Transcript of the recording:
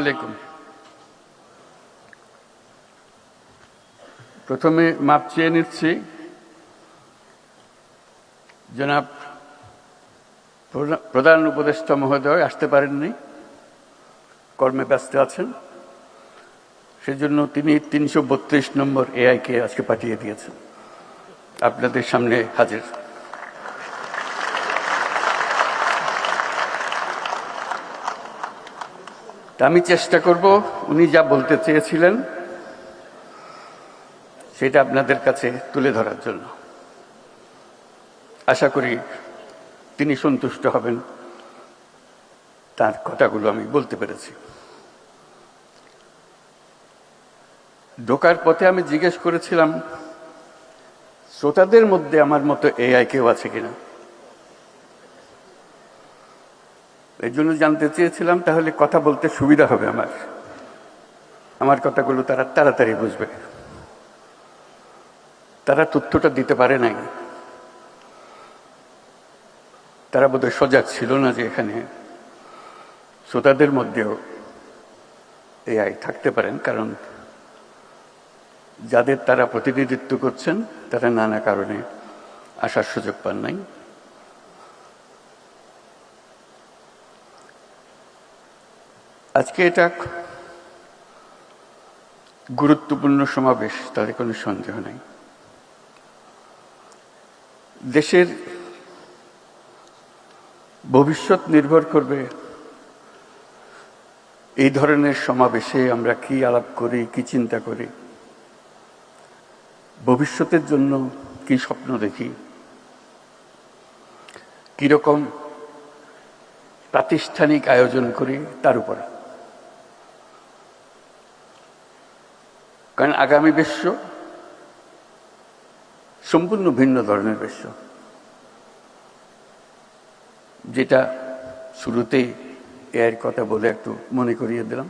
আলাইকুম। প্রথমে মাপ চেয়ে নিচ্ছি। জনাব প্রধান উপদেষ্টা মহোদয় আসতে পারেননি, কর্মে ব্যস্ত আছেন। সেজন্য তিনি তিনশো বত্রিশ নম্বর এআইকে আজকে পাঠিয়ে দিয়েছেন। আপনাদের সামনে হাজির। আমি চেষ্টা করব, উনি যা বলতে চেয়েছিলেন, সেটা আপনাদের কাছে তুলে ধরার জন্য। আশা করি তিনি সন্তুষ্ট হবেন, তার কথাগুলো আমি বলতে পেরেছি। ঢোকার পথে আমি জিজ্ঞেস করেছিলাম, শ্রোতাদের মধ্যে আমার মতো এআই কেউ আছে কিনা? এই জন্য জানতে চেয়েছিলাম, তাহলে কথা বলতে সুবিধা হবে আমার। আমার কথাগুলো তারা তাড়াতাড়ি বুঝবে। তারা তথ্যটা দিতে পারে নাই। তারা বোধহয় সজাগ ছিল না যে এখানে শ্রোতাদের মধ্যেও এআই থাকতে পারেন, কারণ যাদের তারা প্রতিনিধিত্ব করছেন, তারা নানা কারণে আসার সুযোগ পান নাই। আজকে এটা গুরুত্বপূর্ণ সমাবেশ, তাতে কোনো সন্দেহ নেই। দেশের ভবিষ্যৎ নির্ভর করবে এই ধরনের সমাবেশে আমরা কি আলাপ করি, কি চিন্তা করি, ভবিষ্যতের জন্য কি স্বপ্ন দেখি, কীরকম প্রাতিষ্ঠানিক আয়োজন করি, তার উপরে। কারণ আগামী বিশ্ব সম্পূর্ণ ভিন্ন ধরনের বিশ্ব। যেটা শুরুতেই এর কথা বলে একটু মনে করিয়ে দিলাম।